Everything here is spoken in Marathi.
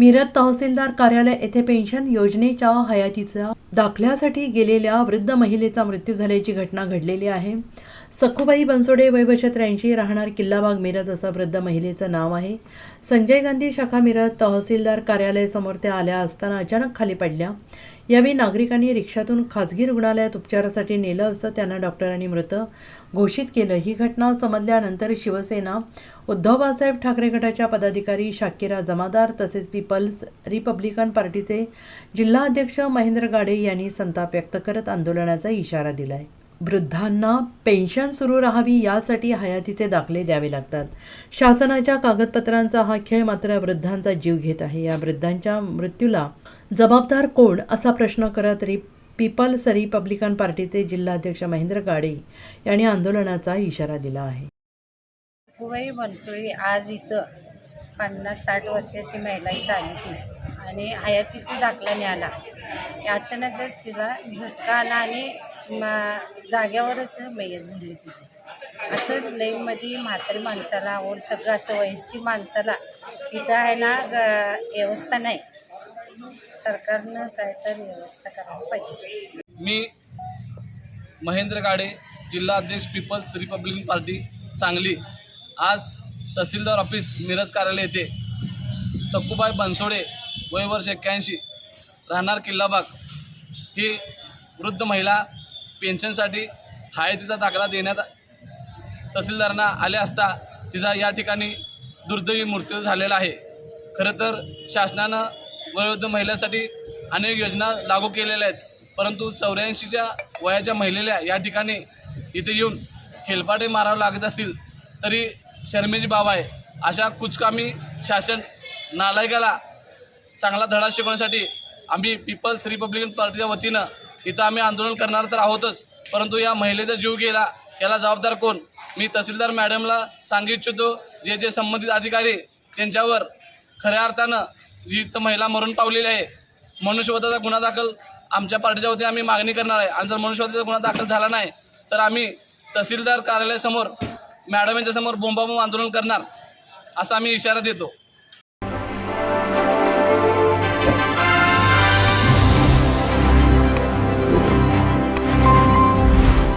मिरज तहसीलदार कार्यालय येथे पेन्शन योजनेच्या हयातीचा दाखल्यासाठी गेलेल्या वृद्ध महिलेचा मृत्यू झाल्याची घटना घडलेली आहे. सखुबाई बनसोडे वयवर्ष त्र्याऐंशी राहणार किल्लाबाग मिरज असं वृद्ध महिलेचं नाव आहे. संजय गांधी शाखा मिरज तहसीलदार कार्यालयासमोर त्या आल्या असताना अचानक खाली पडल्या. यावेळी नागरिकांनी रिक्षातून खासगी रुग्णालयात उपचारासाठी नेलं असं त्यांना डॉक्टरांनी मृत घोषित केलं. ही घटना समजल्यानंतर शिवसेना उद्धव बाळासाहेब ठाकरे गटाच्या पदाधिकारी शाकिरा जमादार तसेच पीपल्स रिपब्लिकन पार्टीचे जिल्हा अध्यक्ष महेंद्र गाडे यांनी संताप व्यक्त करत आंदोलनाचा इशारा दिलाय. वृद्धांना पेन्शन सुरू राहावी यासाठी हयातीचे दाखले द्यावे लागतात. शासनाच्या कागदपत्रांचा हा खेळ मात्र वृद्धांचा जीव घेत आहे. या वृद्धांच्या मृत्यूला जबाबदार कोण असा प्रश्न करत रि पीपल्स रिपब्लिकन पार्टीचे जिल्हाध्यक्ष महेंद्र गाडे यांनी आंदोलनाचा इशारा दिला आहे. कुवई बनसोळी आज इथं पन्नास साठ वर्षाची महिला इथं आली होती आणि हयातीचा दाखला मिळाला अचानकच तिला झटका आला आणि मा जाग्यावरच मयत झाली तिची. असंच लईमध्ये म्हातारी माणसाला ओढ सगळं असं वयस्की माणसाला इथं आहे ना व्यवस्था नाही. सरकारनं काय तर व्यवस्था करायला पाहिजे. मी महेंद्र गाडे जिल्हा अध्यक्ष पीपल्स रिपब्लिकन पार्टी सांगली. आज तहसीलदार ऑफिस मिरज कार्यालय येथे सक्कूबाई बनसोडे वय वर्ष एक्क्याऐंशी राहणार किल्लाबाग. ही वृद्ध महिला पेन्शनसाठी हयातीचा दाखला देण्यात तहसीलदारांना आले असता तिचा या ठिकाणी दुर्दैवी मृत्यू झालेला आहे. खरं तर शासनानं वयोवृद्ध महिलांसाठी अनेक योजना लागू केलेल्या आहेत. परंतु चौऱ्याऐंशीच्या वयाच्या महिलेला या ठिकाणी इथे येऊन हेलपाटे मारावं लागत असतील तरी शर्मेची बाब आहे. अशा कुचकामी शासन नालायकाला चांगला धडा शिकवण्यासाठी आम्ही पीपल्स रिपब्लिकन पार्टीच्या वतीनं इथं आम्ही आंदोलन करणार तर आहोतच परंतु या महिलेचा जीव गेला याला जबाबदार कोण? मी तहसीलदार मॅडमला सांगू इच्छितो जे जे संबंधित अधिकारी त्यांच्यावर खऱ्या अर्थानं जी इथं महिला मरून पावलेली आहे मनुष्यवधाचा गुन्हा दाखल आमच्या पार्टीच्या वतीने आम्ही मागणी करणार आहे. आणि जर मनुष्यवधाचा गुन्हा दाखल झाला नाही तर आम्ही तहसीलदार कार्यालयासमोर मॅडम यांच्यासमोर बोंबाबोंब आंदोलन करणार असा आम्ही इशारा देतो.